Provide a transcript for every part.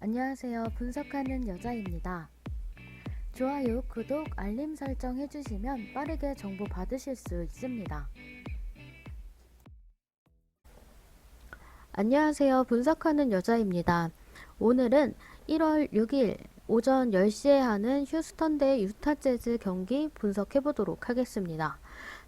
안녕하세요. 분석하는 여자입니다. 좋아요, 구독, 알림 설정 해주시면 빠르게 정보 받으실 수 있습니다. 안녕하세요. 분석하는 여자입니다. 오늘은 1월 6일 오전 10시에 하는 휴스턴 대 유타 재즈 경기 분석해 보도록 하겠습니다.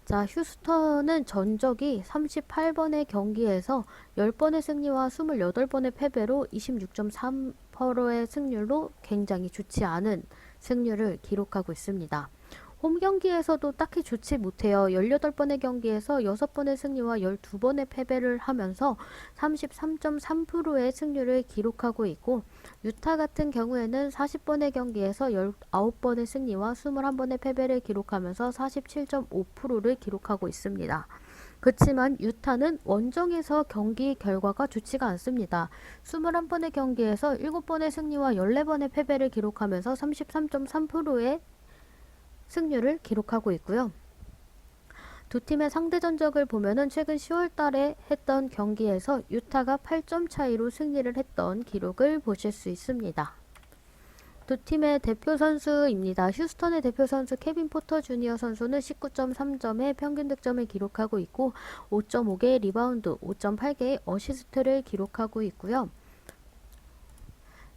자, 휴스턴은 전적이 38번의 경기에서 10번의 승리와 28번의 패배로 26.3%의 승률로 굉장히 좋지 않은 승률을 기록하고 있습니다. 홈 경기에서도 딱히 좋지 못해요. 18번의 경기에서 6번의 승리와 12번의 패배를 하면서 33.3%의 승률을 기록하고 있고 유타 같은 경우에는 40번의 경기에서 19번의 승리와 21번의 패배를 기록하면서 47.5%를 기록하고 있습니다. 그렇지만 유타는 원정에서 경기 결과가 좋지가 않습니다. 21번의 경기에서 7번의 승리와 14번의 패배를 기록하면서 33.3%의 승률을 기록하고 있고요. 두 팀의 상대 전적을 보면은 최근 10월 달에 했던 경기에서 유타가 8점 차이로 승리를 했던 기록을 보실 수 있습니다. 두 팀의 대표 선수입니다. 휴스턴의 대표 선수 케빈 포터 주니어 선수는 19.3점의 평균 득점을 기록하고 있고 5.5개의 리바운드, 5.8개의 어시스트를 기록하고 있고요.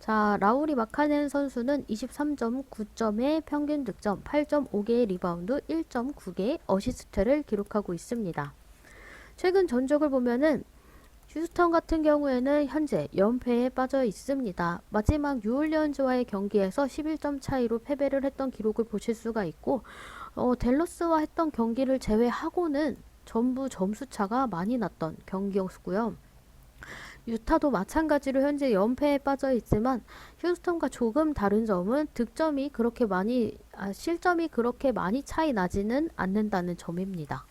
자, 라우리 마카넨 선수는 23.9점의 평균 득점, 8.5개의 리바운드, 1.9개의 어시스트를 기록하고 있습니다. 최근 전적을 보면은 휴스턴 같은 경우에는 현재 연패에 빠져 있습니다. 마지막 뉴올리언즈와의 경기에서 11점 차이로 패배를 했던 기록을 보실 수가 있고 어, 델러스와 했던 경기를 제외하고는 전부 점수 차가 많이 났던 경기였고요. 유타도 마찬가지로 현재 연패에 빠져 있지만 휴스턴과 조금 다른 점은 득점이 그렇게 많이 아, 실점이 그렇게 많이 차이 나지는 않는다는 점입니다.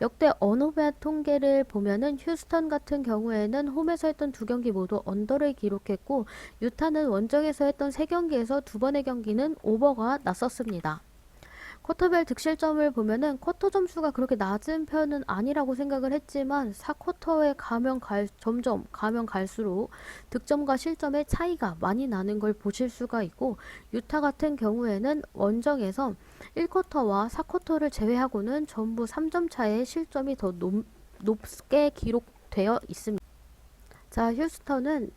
역대 언어배 통계를 보면은 휴스턴 같은 경우에는 홈에서 했던 두 경기 모두 언더를 기록했고 유타는 원정에서 했던 세 경기에서 두 번의 경기는 오버가 났었습니다. 쿼터별 득실점을 보면은 쿼터 점수가 그렇게 낮은 편은 아니라고 생각을 했지만 4쿼터에 가면 갈 점점 가면 갈수록 득점과 실점의 차이가 많이 나는 걸 보실 수가 있고 유타 같은 경우에는 원정에서 1쿼터와 4쿼터를 제외하고는 전부 3점 차의 실점이 더 높, 높게 기록되어 있습니다. 자, 휴스턴은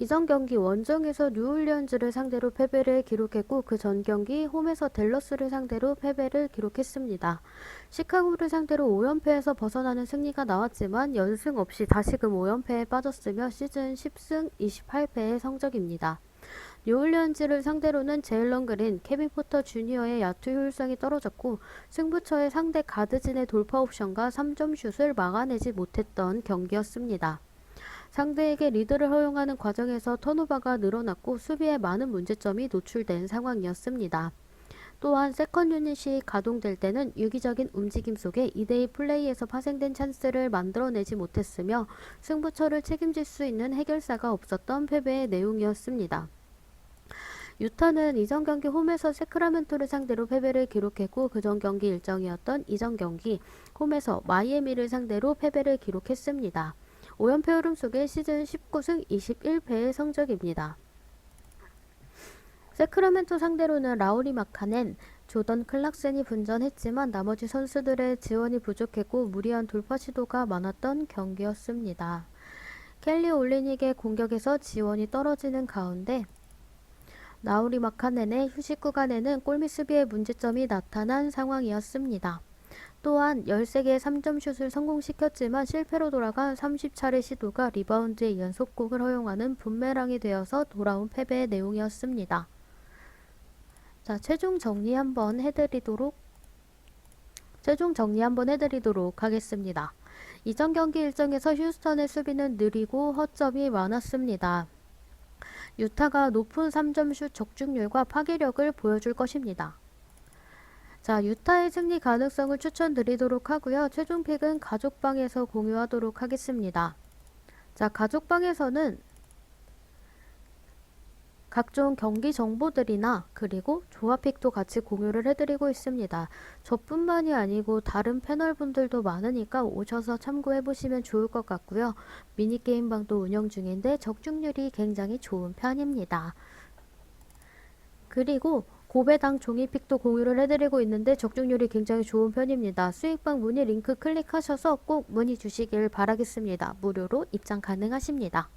이전 경기 원정에서 뉴올리언즈를 상대로 패배를 기록했고 그 전 경기 홈에서 댈러스를 상대로 패배를 기록했습니다. 시카고를 상대로 5연패에서 벗어나는 승리가 나왔지만 연승 없이 다시금 5연패에 빠졌으며 시즌 10승 28패의 성적입니다. 뉴올리언즈를 상대로는 제일런 그린, 케빈 포터 주니어의 야투 효율성이 떨어졌고 승부처의 상대 가드진의 돌파 옵션과 3점 슛을 막아내지 못했던 경기였습니다. 상대에게 리드를 허용하는 과정에서 턴오버가 늘어났고 수비에 많은 문제점이 노출된 상황이었습니다. 또한 세컨 유닛이 가동될 때는 유기적인 움직임 속에 2대2 플레이에서 파생된 찬스를 만들어내지 못했으며 승부처를 책임질 수 있는 해결사가 없었던 패배의 내용이었습니다. 유타는 이전 경기 홈에서 세크라멘토를 상대로 패배를 기록했고 그전 경기 일정이었던 이전 경기 홈에서 마이애미를 상대로 패배를 기록했습니다. 5연패 흐름 속에 시즌 19승 21패의 성적입니다. 세크라멘토 상대로는 라우리 마카넨, 조던 클락센이 분전했지만 나머지 선수들의 지원이 부족했고 무리한 돌파 시도가 많았던 경기였습니다. 켈리 올리닉의 공격에서 지원이 떨어지는 가운데 나우리 마카넨의 휴식 구간에는 골밑 수비의 문제점이 나타난 상황이었습니다. 또한 13개의 3점 슛을 성공시켰지만 실패로 돌아간 30차례 시도가 리바운드의 연속곡을 허용하는 분메랑이 되어서 돌아온 패배의 내용이었습니다. 자, 최종 정리 한번 해드리도록 최종 정리 한번 해드리도록 하겠습니다. 이전 경기 일정에서 휴스턴의 수비는 느리고 허점이 많았습니다. 유타가 높은 3점 슛 적중률과 파괴력을 보여줄 것입니다. 자, 유타의 승리 가능성을 추천드리도록 하고요. 최종 픽은 가족방에서 공유하도록 하겠습니다. 자, 가족방에서는 각종 경기 정보들이나 그리고 조합픽도 같이 공유를 해드리고 있습니다. 저뿐만이 아니고 다른 패널분들도 많으니까 오셔서 참고해 보시면 좋을 것 같고요. 미니게임방도 운영 중인데 적중률이 굉장히 좋은 편입니다. 그리고 고배당 종이픽도 공유를 해드리고 있는데 적중률이 굉장히 좋은 편입니다. 수익방 문의 링크 클릭하셔서 꼭 문의 주시길 바라겠습니다. 무료로 입장 가능하십니다.